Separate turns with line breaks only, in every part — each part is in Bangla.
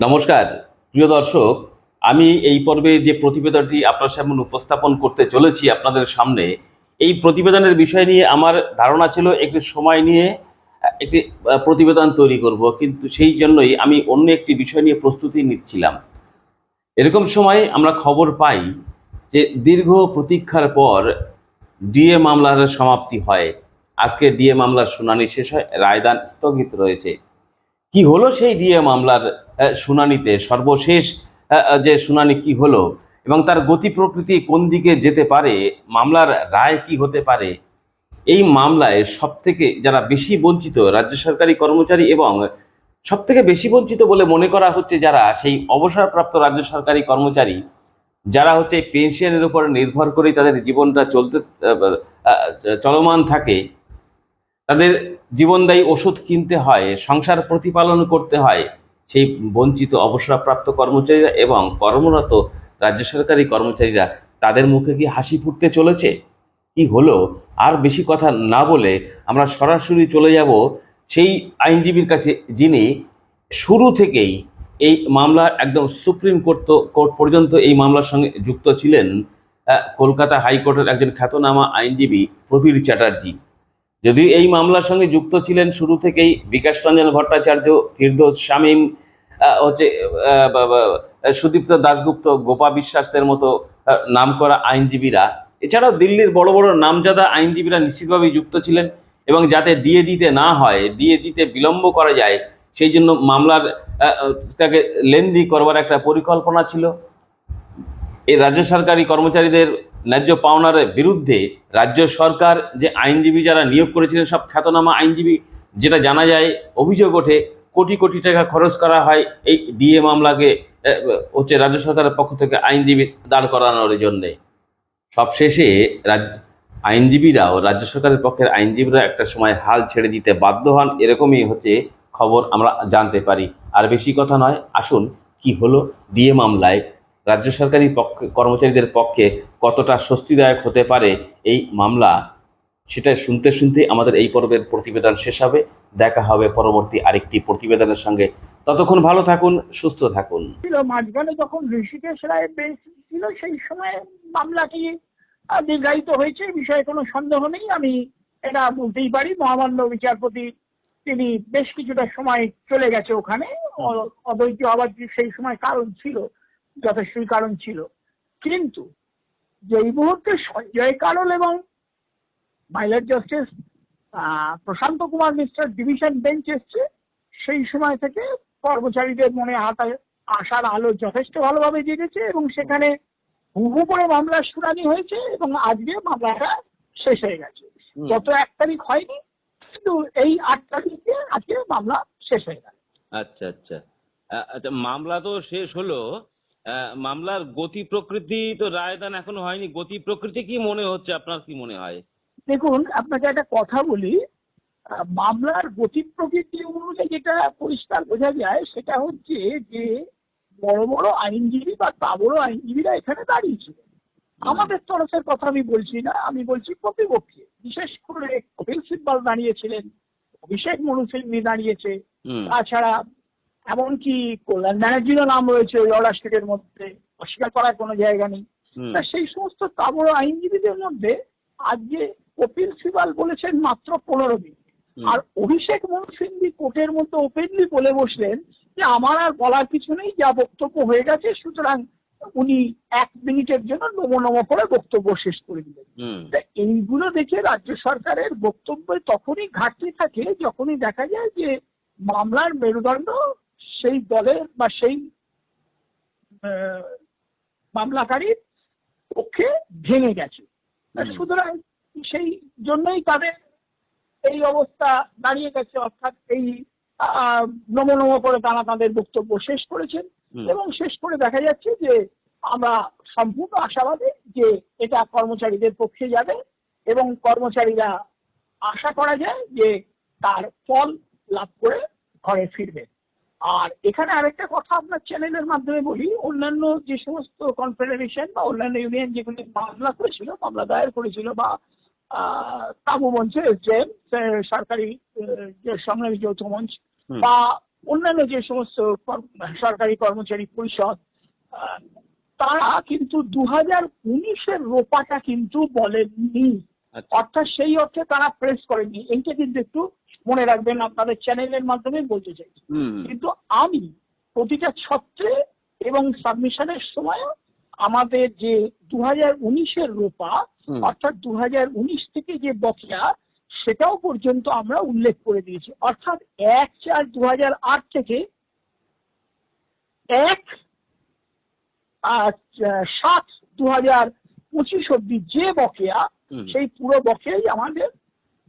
নমস্কার, প্রিয় দর্শক, আমি এই পর্বে যে প্রতিবেদনটি আপনার সামনে উপস্থাপন করতে চলেছি আপনাদের সামনে, এই প্রতিবেদনের বিষয় নিয়ে আমার ধারণা ছিল একটি সময় নিয়ে, একটি প্রতিবেদন তৈরি করব, কিন্তু সেই জন্যই আমি অন্য একটি বিষয় নিয়ে প্রস্তুতি নিচ্ছিলাম। এরকম সময় আমরা খবর পাই যে দীর্ঘ প্রতীক্ষার পর ডিএ মামলার সমাপ্তি হয়। আজকে ডিএ মামলার শুনানি শেষ হয়, রায়দান স্থগিত রয়েছে। কি হলো সেই ডিএ মামলার শুনানিতে সর্বশেষ যে শুনানি কি হলো এবং তার গতি প্রকৃতি কোন দিকে যেতে পারে, মামলার রায় কি হতে পারে, এই মামলায় সব থেকে যারা বেশি বঞ্চিত রাজ্য সরকারি কর্মচারী এবং সব থেকে বেশি বঞ্চিত বলে মনে করা হচ্ছে যারা সেই অবসরপ্রাপ্ত রাজ্য সরকারি কর্মচারী, যারা হচ্ছে পেনশনের উপর নির্ভর করেই তাদের জীবনটা চলতে চলমান থাকে, তাদের জীবনদায়ী ওষুধ কিনতে হয়, সংসার প্রতিপালন করতে হয় সেই বঞ্চিত, অবসরপ্রাপ্ত কর্মচারীরা এবং কর্মরত রাজ্য সরকারি কর্মচারীরা তাদের মুখে কি হাসি ফুটতে চলেছে? কি হলো? আর বেশি কথা না বলে আমরা সরাসরি চলে যাব সেই আইনজীবীর কাছে, যিনি শুরু থেকেই এই মামলা একদম সুপ্রিম কোর্ট কোর্ট পর্যন্ত এই মামলার সঙ্গে যুক্ত ছিলেন কলকাতা হাইকোর্টের একজন খ্যাতনামা আইনজীবী প্রবীর চ্যাটার্জি। যদিও এই মামলার সঙ্গে যুক্ত ছিলেন শুরু থেকেই বিকাশ রঞ্জন ভট্টাচার্য, ফিরদোস শামীম হচ্ছে সুদীপ্ত দাশগুপ্ত, গোপা বিশ্বাসদের মতো নাম করা আইনজীবীরা, এছাড়াও দিল্লির বড় বড় নামজাদা আইনজীবীরা নিশ্চিতভাবেই যুক্ত ছিলেন এবং যাতে ডিএ দিতে না হয়, ডিএ দিতে বিলম্ব করা যায়, সেই জন্য মামলার তাকে লেন্দি করবার একটা পরিকল্পনা ছিল। এই রাজ্য সরকারি কর্মচারীদের ন্যায্য পাওনার বিরুদ্ধে রাজ্য সরকার যে আইনজীবী যারা নিয়োগ করেছিলেন, সব খ্যাতনামা আইনজীবী, যেটা জানা যায়, অভিযোগ ওঠে কোটি কোটি টাকা খরচ করা হয় এই ডিএ মামলাকে হচ্ছে রাজ্য সরকারের পক্ষ থেকে আইনজীবী দাঁড় করানোর জন্যে। সবশেষে রাজ্য, আইনজীবীরাও, রাজ্য সরকারের পক্ষের আইনজীবীরা একটা সময় হাল ছেড়ে দিতে বাধ্য হন, এরকমই হচ্ছে খবর আমরা জানতে পারি। আর বেশি কথা নয়, আসুন কি হলো ডিএ মামলায়, রাজ্য সরকারি পক্ষে, কর্মচারীদের পক্ষে কতটা স্বস্তিদায়ক হতে পারে এই মামলা, সেটা শুনতে শুনতে আমাদের এই পর্বের প্রতিবেদন শেষ হবে। দেখা হবে পরবর্তী আরেকটি প্রতিবেদনের সঙ্গে। ততক্ষণ ভালো থাকুন, সুস্থ থাকুন।
মাঝখানে যখন ঋষিকেশ রায়ের বেঞ্চ ছিল, সেই সময় মামলাটি দীর্ঘায়িত হয়েছে বিষয়ে কোনো সন্দেহ নেই। আমি এটা বলতেই পারি, মহামান্য বিচারপতি, তিনি বেশ কিছুটা সময় চলে গেছে ওখানে। অ- অদ্বৈত হওয়ার যে সেই সময় কারণ ছিল, যথেষ্টই কারণ ছিল। কিন্তু যেই মুহূর্তে সঞ্জয় কারল এবং মাইলার জাস্টিস প্রশান্ত কুমার মিশ্রের ডিভিশন বেঞ্চ এসছে। সেই সময় থেকে কর্মচারীদের মনে হাতায় আসার আলো যথেষ্ট ভালোভাবে জেগেছে এবং সেখানে হুহু করে মামলার শুনানি হয়েছে এবং আজকে মামলাটা শেষ হয়ে গেছে। গত এক তারিখ হয়নি কিন্তু এই আট তারিখে আজকে মামলা শেষ হয়ে গেল।
আচ্ছা আচ্ছা। আচ্ছা মামলা তো শেষ হলো। আহ, মামলার গতি প্রকৃতি তো রায়দান এখনও হয়নি। গতি প্রকৃতি কি মনে হচ্ছে? আপনার কি মনে হয়?
দেখুন আপনাকে একটা কথা বলি মামলার গতি প্রকৃতি অনুযায়ী যেটা পরিষ্কার বোঝা যায় সেটা হচ্ছে যে বড় বড় আইনজীবী বা তাবড় আইনজীবীরা এখানে দাঁড়িয়েছিল আমাদের তরফের কথা আমি বলছি না আমি বলছি প্রতিপক্ষে। বিশেষ করে কপিল সিব্বাল দাঁড়িয়েছিলেন অভিষেক মনু সিংভি দাঁড়িয়েছে তাছাড়া এমনকি কল্যাণ ব্যানার্জিরও নাম রয়েছে ওই অর্ডার স্টেটের মধ্যে অস্বীকার করার কোনো জায়গা নেই। তা সেই সমস্ত তাবড় আইনজীবীদের মধ্যে আজকে কপিল সিবাল বলেছেন মাত্র পনেরো দিন আর অভিষেক মনু সিংভি কোর্টের মধ্যে ওপেনলি বলে বসলেন যে আমার আর বলার কিছু নেই যা বক্তব্য হয়ে গেছে সুতরাং উনি এক মিনিটের জন্য নমো নমো করে বক্তব্য শেষ করে দিলেন। এইগুলো দেখে রাজ্য সরকারের বক্তব্যে তখনই ঘাটতি থাকে যখনই দেখা যায় যে মামলার মেরুদণ্ড সেই দলের বা সেই মামলাকারীর পক্ষে ভেঙে গেছে। সুতরাং সেই জন্যই তাদের এই অবস্থা দাঁড়িয়ে গেছে অর্থাৎ এই নমো নমো করে তারা তাদের বক্তব্য শেষ করেছেন এবং শেষ করে দেখা যাচ্ছে যে আমরা সম্পূর্ণ আশাবাদী যে এটা কর্মচারীদের পক্ষে যাবে এবং কর্মচারীরা আশা করা যায় যে তার ফল লাভ করে ঘরে ফিরবে। আর এখানে আরেকটা কথা আপনার চ্যানেলের মাধ্যমে বলি অন্যান্য যে সমস্ত কনফেডারেশন বা অন্যান্য ইউনিয়ন যেগুলি মামলা করেছিল মামলা দায়ের করেছিল বা তাবু মঞ্চে এসডিএম সরকারি যে সংগ্রামী যৌথ মঞ্চ বা অন্যান্য যে সমস্ত সরকারি কর্মচারী পরিষদ তারা কিন্তু দু হাজার উনিশের রোপাটা কিন্তু বলেননি।
আচ্ছা।
অর্থাৎ সেই অর্থে তারা প্রেস করেননি। এইটা কিন্তু একটু মনে রাখবেন আপনাদের চ্যানেলের মাধ্যমে বলতে চাই কিন্তু আমি প্রতিটা ছত্রে এবং সাবমিশনের সময় আমাদের যে দু হাজার উনিশের রূপা। অর্থাৎ দু হাজার উনিশ থেকে যে বকেয়া সেটাও পর্যন্ত আমরা উল্লেখ করে দিয়েছি। অর্থাৎ এক চার দু হাজার আট থেকে এক সাত দু হাজার পঁচিশ অব্দি যে বকেয়া সেই পুরো বকেয়াই আমাদের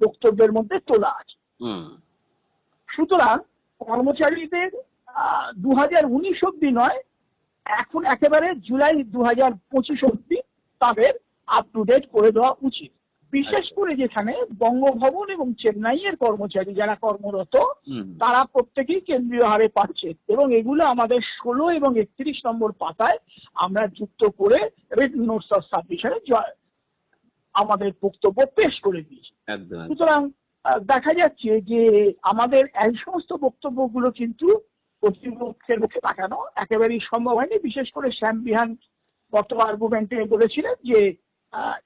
বক্তব্যের মধ্যে তোলা আছে।
হুম।
সুতরাং কর্মচারীদের দু হাজার উনিশ অব্দি নয় এখন একেবারে জুলাই দু হাজার পঁচিশ অব্দি তাদের আপ টু ডেট করে দেওয়া উচিত। বিশেষ করে যেখানে বঙ্গভবন এবং চেন্নাইয়ের কর্মচারী যারা কর্মরত তারা প্রত্যেকেই কেন্দ্রীয় হারে পাচ্ছে এবং এগুলো আমাদের ষোলো এবং একত্রিশ নম্বর পাতায় আমরা যুক্ত করে রিটেন নোটস অফ সাবমিশনে আমাদের বক্তব্য পেশ করে দিয়েছি। সুতরাং দেখা যাচ্ছে যে আমাদের এই সমস্ত বক্তব্যগুলো কিন্তু কর্তৃপক্ষের মুখে তাকানো একেবারেই সম্ভব হয়নি। বিশেষ করে শ্যাম বিহান গত আর্গুমেন্টে বলেছিলেন যে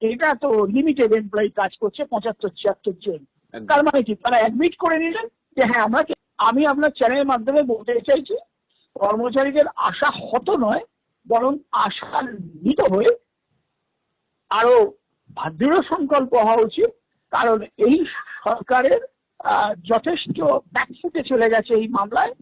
এটা তো লিমিটেড এমপ্লয়ি কাজ করছে পঁচাত্তর ছিয়াত্তর জন। তার মানে কি? তারা অ্যাডমিট করে নিলেন যে হ্যাঁ আমরা আমি আপনার চ্যানেলের মাধ্যমে বলতে চাইছি কর্মচারীদের আশা হত নয় বরং আশা নিত হয়ে আরও দৃঢ় সংকল্প হওয়া উচিত কারণ এই সরকারের আহ, যথেষ্ট ব্যাকফুটে চলে গেছে এই মামলায়।